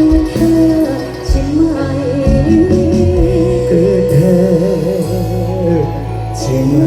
คือเธอใช่ไหม คือเธอใช่ไหม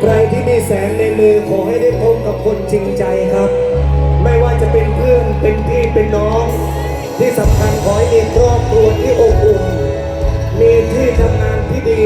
ใครที่มีแสงในมือขอให้ได้พบกับคนจริงใจครับ ไม่ว่าจะเป็นเพื่อนเป็นพี่เป็นน้อง ที่สำคัญขอให้มีครอบครัวที่อบอุ่นมีที่ทำงานที่ดี